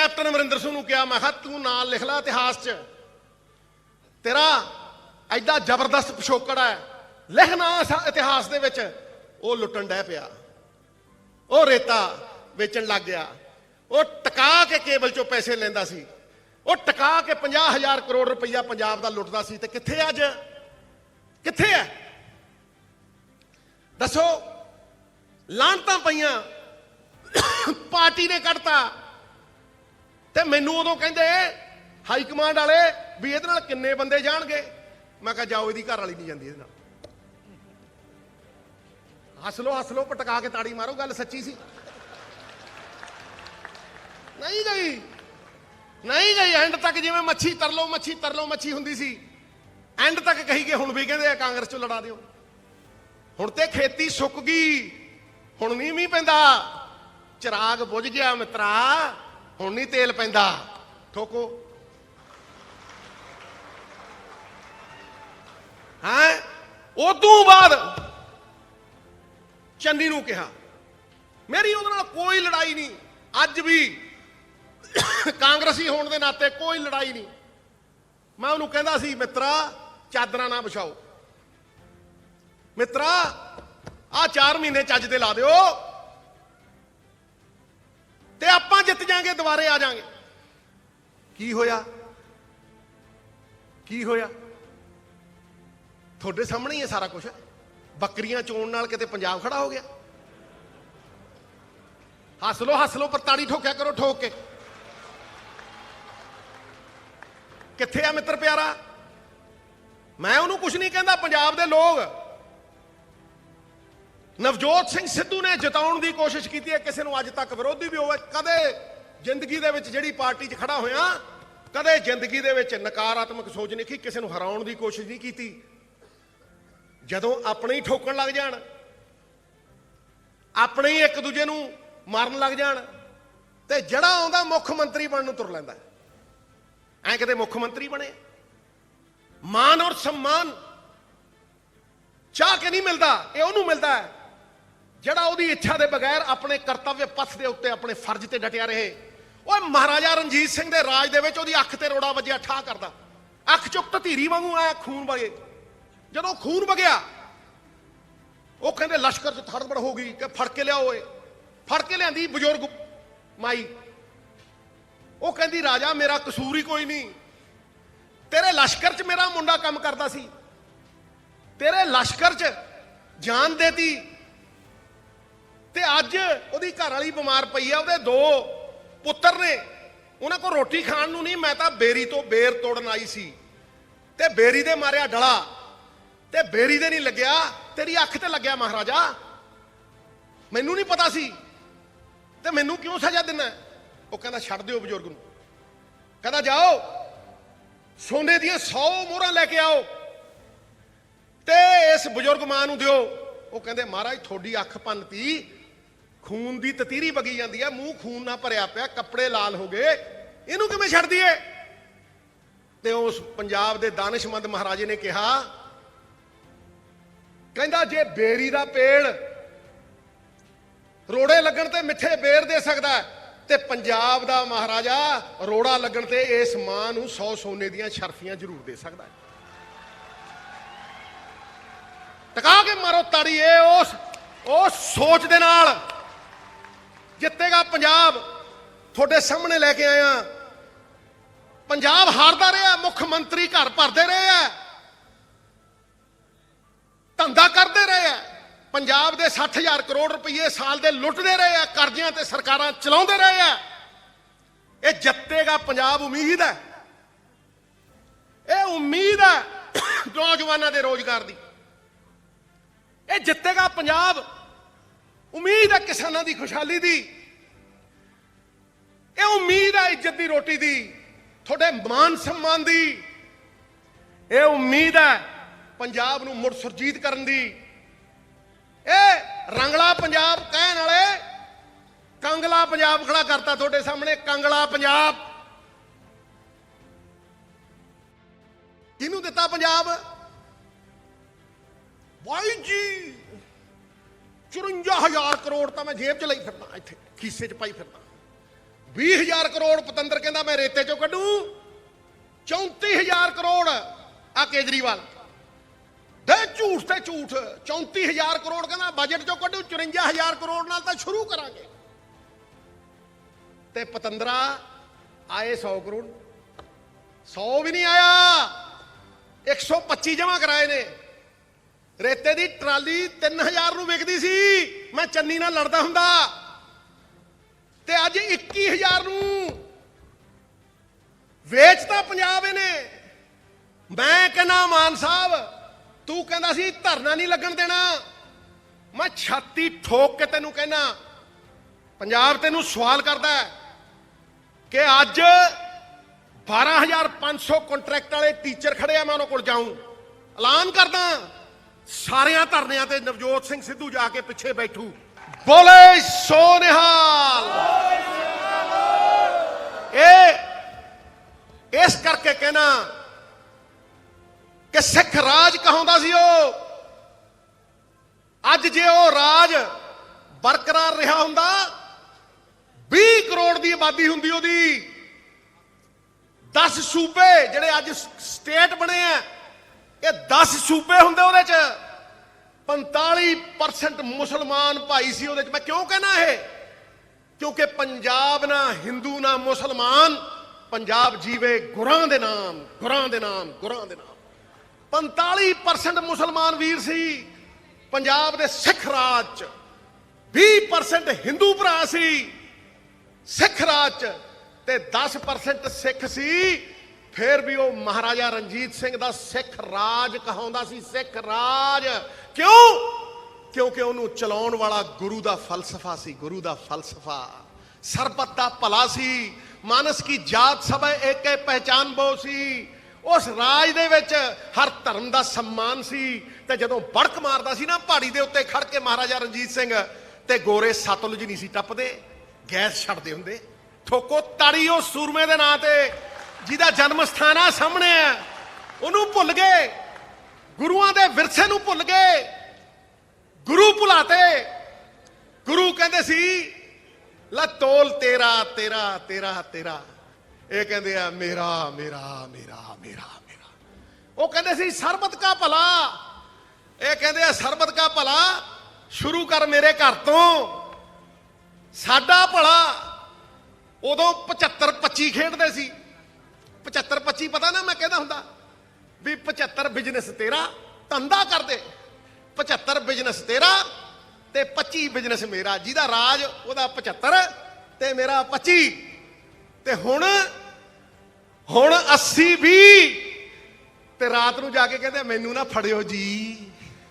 Captain Amarinder Singh ਨੂੰ ਕਿਹਾ, ਮੈਂ ਕਿਹਾ, ਤੂੰ ਨਾਲ ਲਿਖ ਲੈ ਇਤਿਹਾਸ 'ਚ। ਤੇਰਾ ਐਡਾ ਜ਼ਬਰਦਸਤ ਪਿਛੋਕੜ ਹੈ। ਲਿਖਣਾ ਇਤਿਹਾਸ ਦੇ ਵਿੱਚ। ਉਹ ਲੁੱਟਣ ਡੈ ਪਿਆ। ਉਹ ਰੇਤਾ ਵੇਚਣ ਲੱਗ ਗਿਆ। ਉਹ ਟਕਾ ਕੇ ਕੇਬਲ ਚੋਂ ਪੈਸੇ ਲੈਂਦਾ ਸੀ। ਉਹ ਟਕਾ ਕੇ 50000 ਕਰੋੜ ਰੁਪਈਆ ਪੰਜਾਬ ਦਾ ਲੁੱਟਦਾ ਸੀ। ਤੇ ਕਿੱਥੇ ਅੱਜ? ਕਿੱਥੇ ਹੈ? ਦੱਸੋ, ਲਾਂਤਾਂ ਪਈਆਂ। ਪਾਰਟੀ ਨੇ ਕੱਢਤਾ। ਤੇ ਮੈਨੂੰ ਉਦੋਂ ਕਹਿੰਦੇ ਹਾਈ ਕਮਾਂਡ ਵਾਲੇ, ਵੀ ਇਹਦੇ ਨਾਲ ਕਿੰਨੇ ਬੰਦੇ ਜਾਣਗੇ? ਮੈਂ ਕਿਹਾ, ਜਾਓ, ਇਹਦੀ ਘਰ ਵਾਲੀ ਨਹੀਂ ਜਾਂਦੀ ਇਹਦੇ ਨਾਲ। ਹੱਸ ਲੋ ਹੱਸ ਲੋ ਪਟਕਾ ਕੇ ਤਾੜੀ ਮਾਰੋ, ਗੱਲ ਸੱਚੀ ਸੀ। ਨਹੀਂ ਗਈ। ਨਹੀਂ ਗਈ। ਐਂਡ ਤੱਕ ਜਿਵੇਂ ਮੱਛੀ ਤਰਲੋ ਮੱਛੀ ਤਰਲੋ, ਮੱਛੀ ਹੁੰਦੀ ਸੀ। ਐਂਡ ਤੱਕ ਕਹੀ ਕਿ ਹੁਣ ਵੀ ਕਹਿੰਦੇ ਆ, ਕਾਂਗਰਸ ਚੋਂ ਲੜਾ ਦਿਓ। ਹੁਣ ਤੇ ਖੇਤੀ ਸੁੱਕ ਗਈ। ਹੁਣ ਨਹੀਂ ਮੀਂਹ ਪੈਂਦਾ। ਚਿਰਾਗ ਬੁਝ ਗਿਆ, ਮਿੱਤਰਾ। ਹੁਣ ਨਹੀਂ ਤੇਲ ਪੈਂਦਾ। ਠੋਕੋ। ਹਾਂ? ਉਦੋਂ ਬਾਅਦ ਚੰਨੀ ਨੂੰ ਕਿਹਾ, ਮੇਰੀ ਉਹਦੇ ਨਾਲ ਕੋਈ ਲੜਾਈ ਨਹੀਂ। ਅੱਜ ਵੀ ਕਾਂਗਰਸੀ ਹੋਣ ਦੇ ਨਾਤੇ ਕੋਈ ਲੜਾਈ ਨਹੀਂ। ਮੈਂ ਉਹਨੂੰ ਕਹਿੰਦਾ ਸੀ, ਮਿੱਤਰਾ, ਚਾਦਰਾਂ ਨਾ ਵਿਛਾਓ। ਮਿੱਤਰਾ ਆ 4 ਮਹੀਨੇ ਚੱਜ ਦੇ ਲਾ ਦਿਓ। ਤੇ ਆਪਾਂ ਜਿੱਤ ਜਾਾਂਗੇ, ਦੁਬਾਰੇ ਆ ਜਾਾਂਗੇ। ਕੀ ਹੋਇਆ? ਕੀ ਹੋਇਆ? ਤੁਹਾਡੇ ਸਾਹਮਣੇ ਹੀ ਹੈ ਸਾਰਾ ਕੁਝ ਬੱਕਰੀਆਂ ਚੋਣ ਨਾਲ ਕਿਤੇ ਪੰਜਾਬ ਖੜਾ ਹੋ ਗਿਆ। ਹੱਸ ਲੋ ਹੱਸ ਲੋ, ਪਰ ਤਾੜੀ ਠੋਕਿਆ ਕਰੋ, ਠੋਕ ਕੇ। ਕਿੱਥੇ ਆ ਮਿੱਤਰ ਪਿਆਰਾ? ਮੈਂ ਉਹਨੂੰ ਕੁਝ ਨਹੀਂ ਕਹਿੰਦਾ, ਪੰਜਾਬ ਦੇ ਲੋਕ। ਨਵਜੋਤ ਸਿੰਘ ਸਿੱਧੂ ਨੇ ਜਿਤਾਉਣ ਦੀ ਕੋਸ਼ਿਸ਼ ਕੀਤੀ ਹੈ। ਕਿਸੇ ਨੂੰ ਅੱਜ ਤੱਕ ਵਿਰੋਧੀ ਵੀ ਹੋਵੇ। ਕਦੇ ਜ਼ਿੰਦਗੀ ਦੇ ਵਿੱਚ ਜਿਹੜੀ ਪਾਰਟੀ 'ਚ ਖੜਾ ਹੋਇਆ, ਕਦੇ ਜ਼ਿੰਦਗੀ ਦੇ ਵਿੱਚ ਨਕਾਰਾਤਮਕ ਸੋਚ ਨਹੀਂ ਕਿ ਕਿਸੇ ਨੂੰ ਹਰਾਉਣ ਦੀ ਕੋਸ਼ਿਸ਼ ਨਹੀਂ ਕੀਤੀ। ਜਦੋਂ ਆਪਣੇ ਹੀ ਠੋਕਣ ਲੱਗ ਜਾਣ, ਆਪਣੇ ਹੀ ਇੱਕ ਦੂਜੇ ਨੂੰ ਮਾਰਨ ਲੱਗ ਜਾਣ, ਤੇ ਜਿਹੜਾ ਆਉਂਦਾ ਮੁੱਖ ਮੰਤਰੀ ਬਣਨ ਨੂੰ ਤੁਰ ਲੈਂਦਾ। ਐ ਕਿਤੇ ਮੁੱਖ ਮੰਤਰੀ ਬਣੇ। ਮਾਨ ਔਰ ਸਨਮਾਨ ਚਾਹ ਕੇ ਨਹੀਂ ਮਿਲਦਾ, ਇਹ ਉਹਨੂੰ ਮਿਲਦਾ ਹੈ। ਜਿਹੜਾ ਉਹਦੀ ਇੱਛਾ ਦੇ ਬਗੈਰ ਆਪਣੇ ਕਰਤੱਵ ਪੱਥ ਦੇ ਉੱਤੇ ਆਪਣੇ ਫਰਜ਼ ਤੇ ਡਟਿਆ ਰਹੇ। ਓਏ ਮਹਾਰਾਜਾ ਰਣਜੀਤ ਸਿੰਘ ਦੇ ਰਾਜ ਦੇ ਵਿੱਚ ਉਹਦੀ ਅੱਖ ਤੇ ਰੋੜਾ ਵੱਜਿਆ ਠਾ ਕਰਦਾ। ਅੱਖ ਚੁੱਕ ਧੀਰੀ ਵਾਂਗੂ ਆਇਆ, ਖੂਨ ਵਗੇ। ਜਦੋਂ ਖੂਨ ਵਗਿਆ, ਉਹ ਕਹਿੰਦੇ ਲਸ਼ਕਰ ਚ ਥੜਬੜ ਹੋ ਗਈ ਕਿ ਫੜ ਕੇ ਲਿਆਓ ਓਏ। ਫੜ ਕੇ ਲਿਆਂਦੀ ਬਜ਼ੁਰਗ ਮਾਈ। ਉਹ ਕਹਿੰਦੀ, ਰਾਜਾ, ਮੇਰਾ ਕਸੂਰ ਹੀ ਕੋਈ ਨਹੀਂ। ਤੇਰੇ ਲਸ਼ਕਰ 'ਚ ਮੇਰਾ ਮੁੰਡਾ ਕੰਮ ਕਰਦਾ ਸੀ। ਤੇਰੇ ਲਸ਼ਕਰ 'ਚ ਜਾਨ ਦੇਤੀ। ਤੇ ਅੱਜ ਉਹਦੀ ਘਰ ਵਾਲੀ ਬਿਮਾਰ ਪਈ ਆ, ਉਹਦੇ ਦੋ ਪੁੱਤਰ ਨੇ। ਉਹਨਾਂ ਕੋਲ ਰੋਟੀ ਖਾਣ ਨੂੰ ਨਹੀਂ, ਮੈਂ ਤਾਂ ਬੇਰੀ ਤੋਂ ਬੇਰ ਤੋੜਨ ਆਈ ਸੀ। ਤੇ ਬੇਰੀ ਦੇ ਮਾਰਿਆ ਡਲਾ। ਤੇ ਬੇਰੀ ਦੇ ਨਹੀਂ ਲੱਗਿਆ, ਤੇਰੀ ਅੱਖ ਤੇ ਲੱਗਿਆ ਮਹਾਰਾਜਾ। ਮੈਨੂੰ ਨਹੀਂ ਪਤਾ ਸੀ। ਤੇ ਮੈਨੂੰ ਕਿਉਂ ਸਜ਼ਾ ਦਿੰਨਾ ਉਹ ਕਹਿੰਦਾ, ਛੱਡ ਦਿਓ ਬਜ਼ੁਰਗ ਨੂੰ। ਕਹਿੰਦਾ, ਜਾਓ, ਸੋਨੇ ਦੀਆਂ 100 ਮੋਹਰਾਂ ਲੈ ਕੇ ਆਓ। ਤੇ ਇਸ ਬਜ਼ੁਰਗ ਮਾਂ ਨੂੰ ਦਿਓ। ਉਹ ਕਹਿੰਦੇ, ਮਹਾਰਾਜ, ਤੁਹਾਡੀ ਅੱਖ ਪੰਨਤੀ ਖੂਨ ਦੀ ਤਤੀਰੀ ਵਗੀ ਜਾਂਦੀ ਹੈ, ਮੂੰਹ ਖੂਨ ਨਾਲ ਭਰਿਆ ਪਿਆ, ਕੱਪੜੇ ਲਾਲ ਹੋ ਗਏ। ਇਹਨੂੰ ਕਿਵੇਂ ਛੱਡ ਦਈਏ? ਤੇ ਉਸ ਪੰਜਾਬ ਦੇ ਦਾਨਿਸ਼ਮੰਦ ਮਹਾਰਾਜੇ ਨੇ ਕਿਹਾ, ਕਹਿੰਦਾ, ਜੇ ਬੇਰੀ ਦਾ ਪੇੜ ਰੋੜੇ ਲੱਗਣ ਤੇ ਮਿੱਠੇ ਬੇਰ ਦੇ ਸਕਦਾ ਤੇ ਪੰਜਾਬ ਦਾ ਮਹਾਰਾਜਾ ਰੋੜਾ ਲੱਗਣ ਤੇ ਇਸ ਮਾਂ ਨੂੰ 100 ਸੋਨੇ ਦੀਆਂ ਸ਼ਰਫੀਆਂ ਜ਼ਰੂਰ ਦੇ ਸਕਦਾ ਹੈ। ਟਕਾ ਕੇ ਮਾਰੋ ਤਾੜੀ ਏ ਉਸ ਉਸ ਸੋਚ ਦੇ ਨਾਲ ਜਿੱਤੇਗਾ ਪੰਜਾਬ। ਤੁਹਾਡੇ ਸਾਹਮਣੇ ਲੈ ਕੇ ਆਇਆ। ਪੰਜਾਬ ਹਾਰਦਾ ਰਿਹਾ, ਮੁੱਖ ਮੰਤਰੀ ਘਰ ਭਰਦੇ ਰਹੇ ਆ। ਧੰਦਾ ਕਰਦੇ ਰਹੇ ਆ। ਪੰਜਾਬ ਦੇ 60000 ਕਰੋੜ ਰੁਪਏ ਸਾਲ ਦੇ ਲੁੱਟਦੇ ਰਹੇ ਆ, ਕਰਜ਼ਿਆਂ ਤੇ ਸਰਕਾਰਾਂ ਚਲਾਉਂਦੇ ਰਹੇ ਆ। ਇਹ ਜਿੱਤੇਗਾ ਪੰਜਾਬ ਉਮੀਦ ਹੈ। ਇਹ ਉਮੀਦ ਹੈ ਨੌਜਵਾਨਾਂ ਦੇ ਰੋਜ਼ਗਾਰ ਦੀ। ਇਹ ਜਿੱਤੇਗਾ ਪੰਜਾਬ। ਉਮੀਦ ਹੈ ਕਿਸਾਨਾਂ ਦੀ ਖੁਸ਼ਹਾਲੀ ਦੀ। ਇਹ ਉਮੀਦ ਹੈ ਇੱਜ਼ਤ ਦੀ ਰੋਟੀ ਦੀ, ਤੁਹਾਡੇ ਮਾਨ ਸਨਮਾਨ ਦੀ। ਇਹ ਉਮੀਦ ਹੈ ਪੰਜਾਬ ਨੂੰ ਮੁੜ ਸੁਰਜੀਤ ਕਰਨ ਦੀ। ਇਹ ਰੰਗਲਾ ਪੰਜਾਬ ਕਹਿਣ ਵਾਲੇ, ਕੰਗਲਾ ਪੰਜਾਬ ਖੜਾ ਕਰਤਾ ਤੁਹਾਡੇ ਸਾਹਮਣੇ, ਕੰਗਲਾ ਪੰਜਾਬ। ਕਿਹਨੂੰ ਦਿੱਤਾ ਪੰਜਾਬ? ਬਾਈ ਜੀ 54000 ਕਰੋੜ ਤਾਂ ਮੈਂ ਜੇਬ 'ਚ ਲਈ ਫਿਰਦਾ ਇੱਥੇ, ਖੀਸੇ 'ਚ ਪਾਈ ਫਿਰਦਾ। 20000 ਕਰੋੜ ਪਤੰਦਰ ਕਹਿੰਦਾ ਮੈਂ ਰੇਤੇ ਚੋਂ ਕੱਢੂ। 34000 ਕਰੋੜ ਆ ਕੇਜਰੀਵਾਲ। ਦੇ ਝੂਠ ਤੇ ਝੂਠ 34000 ਕਰੋੜ ਕਹਿੰਦਾ ਬਜਟ ਚੋਂ ਕੱਢੂ 54000 ਕਰੋੜ ਨਾਲ ਤਾਂ ਸ਼ੁਰੂ ਕਰਾਂਗੇ। ਤੇ ਪਤੰਦਰਾ, ਆਏ 100 ਕਰੋੜ। 100 ਵੀ ਨਹੀਂ ਆਇਆ। 125 ਜਮਾ ਕਰਾਏ ਨੇ। ਰੇਤੇ ਦੀ ਟਰਾਲੀ 3000 ਨੂੰ ਵਿਕਦੀ ਸੀ। ਮੈਂ ਚੰਨੀ ਨਾਲ ਲੜਦਾ ਹੁੰਦਾ। ਤੇ ਅੱਜ 21000 ਨੂੰ। ਵੇਚਤਾ ਪੰਜਾਬ ਇਹਨੇ। ਮੈਂ ਕਹਿੰਦਾ, ਮਾਨ ਸਾਹਿਬ, ਤੂੰ ਕਹਿੰਦਾ ਸੀ ਧਰਨਾ ਨਹੀਂ ਲੱਗਣ ਦੇਣਾ। ਮੈਂ ਛਾਤੀ ਠੋਕ ਕੇ ਤੈਨੂੰ ਕਹਿਣਾ ਪੰਜਾਬ ਤੈਨੂੰ ਸਵਾਲ ਕਰਦਾ ਕਿ ਅੱਜ 12500 ਕੰਟਰੈਕਟ ਵਾਲੇ ਟੀਚਰ ਖੜੇ ਆ, ਮੈਂ ਉਹਨਾਂ ਕੋਲ ਜਾਊਂ। ਐਲਾਨ ਕਰਦਾ, ਸਾਰਿਆਂ ਧਰਨਿਆਂ ਤੇ ਨਵਜੋਤ ਸਿੰਘ ਸਿੱਧੂ ਜਾ ਕੇ ਪਿੱਛੇ ਬੈਠੂ। ਬੋਲੇ ਸੋ ਨਿਹਾਲ ਇਹ ਇਸ ਕਰਕੇ ਕਹਿਣਾ ਕਿ ਸਿੱਖ ਰਾਜ ਕਹਾਉਂਦਾ ਸੀ ਉਹ? ਅੱਜ ਜੇ ਉਹ ਰਾਜ ਬਰਕਰਾਰ ਰਿਹਾ ਹੁੰਦਾ 20 ਕਰੋੜ ਦੀ ਆਬਾਦੀ ਹੁੰਦੀ ਉਹਦੀ 10 ਸੂਬੇ ਜਿਹੜੇ ਅੱਜ ਸਟੇਟ ਬਣੇ ਆ, ਇਹ 10 ਸੂਬੇ ਹੁੰਦੇ ਉਹਦੇ ਚ। 45% ਮੁਸਲਮਾਨ ਭਾਈ ਸੀ ਉਹਦੇ ਚ। ਮੈਂ ਕਿਉਂ ਕਹਿਣਾ ਇਹ? ਕਿਉਂਕਿ ਪੰਜਾਬ ਨਾ ਹਿੰਦੂ ਨਾ ਮੁਸਲਮਾਨ, ਪੰਜਾਬ ਜੀਵੇ ਗੁਰਾਂ ਦੇ ਨਾਮ, ਗੁਰਾਂ ਦੇ ਨਾਮ, ਗੁਰਾਂ ਦੇ ਨਾਮ। 45% ਮੁਸਲਮਾਨ ਵੀਰ ਸੀ। ਪੰਜਾਬ ਦੇ ਸਿੱਖ ਰਾਜ ਚ 20% ਹਿੰਦੂ ਭਰਾ ਸੀ। ਸਿੱਖ ਰਾਜ ਚ ਤੇ 10% ਸਿੱਖ ਸੀ। ਫਿਰ ਵੀ ਉਹ ਮਹਾਰਾਜਾ ਰਣਜੀਤ ਸਿੰਘ ਦਾ ਸਿੱਖ ਰਾਜ ਕਹਾਉਂਦਾ ਸੀ, ਸਿੱਖ ਰਾਜ। ਕਿਉਂ? ਕਿਉਂਕਿ ਉਹਨੂੰ ਚਲਾਉਣ ਵਾਲਾ ਗੁਰੂ ਦਾ ਫਲਸਫਾ ਸੀ, ਗੁਰੂ ਦਾ ਫਲਸਫਾ। ਸਰਬਤ ਦਾ ਭਲਾ ਸੀ, ਮਾਨਸ ਕੀ ਜਾਤ ਸਭੈ ਏਕੇ ਪਹਿਚਾਨ ਬੋ ਸੀ। ਉਸ ਰਾਜ ਦੇ ਵਿੱਚ ਹਰ ਧਰਮ ਦਾ ਸਨਮਾਨ ਸੀ। ਤੇ ਜਦੋਂ ਬੜਕ ਮਾਰਦਾ ਸੀ ਨਾ ਪਹਾੜੀ ਦੇ ਉੱਤੇ ਖੜ ਕੇ ਮਹਾਰਾਜਾ ਰਣਜੀਤ ਸਿੰਘ, ਤੇ ਗੋਰੇ ਸਤਲੁਜ ਨਹੀਂ ਸੀ ਟੱਪਦੇ, ਗੈਸ ਛੱਡਦੇ ਹੁੰਦੇ। ਥੋਕੋ ਤਾੜੀ ਉਹ ਸੂਰਮੇ ਦੇ ਨਾਂ ਤੇ ਜਿਹਦਾ ਜਨਮ ਸਥਾਨ ਆ ਸਾਹਮਣੇ ਆ ਉਹਨੂੰ ਭੁੱਲ ਗਏ। ਗੁਰੂਆਂ ਦੇ ਵਿਰਸੇ ਨੂੰ ਭੁੱਲ ਗਏ। ਗੁਰੂ ਭੁਲਾਤੇ। ਗੁਰੂ ਕਹਿੰਦੇ ਸੀ, ਲੈ ਤੋਲ ਤੇਰਾ ਤੇਰਾ ਤੇਰਾ ਤੇਰਾ। ਇਹ ਕਹਿੰਦੇ ਆ, ਮੇਰਾ ਮੇਰਾ ਮੇਰਾ ਮੇਰਾ ਮੇਰਾ। ਉਹ ਕਹਿੰਦੇ ਸੀ, ਸਰਬਤ ਕਾ ਭਲਾ। ਇਹ ਕਹਿੰਦੇ ਆ, ਸਰਬਤ ਕਾ ਭਲਾ ਸ਼ੁਰੂ ਕਰ ਮੇਰੇ ਘਰ ਤੋਂ। ਸਾਡਾ ਭਲਾ ਉਦੋਂ 75 25 ਖੇਡਦੇ ਸੀ। 75 25 ਪਤਾ ਨਾ ਮੈਂ ਕਹਿੰਦਾ ਹੁੰਦਾ ਵੀ 75 ਬਿਜ਼ਨਸ ਤੇਰਾ ਧੰਦਾ ਕਰਦੇ। 75 ਬਿਜ਼ਨਸ ਤੇਰਾ ਤੇ 25 ਬਿਜ਼ਨਸ ਮੇਰਾ, ਜਿਹਦਾ ਰਾਜ ਉਹਦਾ 75 ਤੇ ਮੇਰਾ 25 ਤੇ ਹੁਣ ਹੁਣ 80 20 ਤੇ ਰਾਤ ਨੂੰ ਜਾ ਕੇ ਕਹਿੰਦੇ ਮੈਨੂੰ ਨਾ ਫੜਿਓ ਜੀ।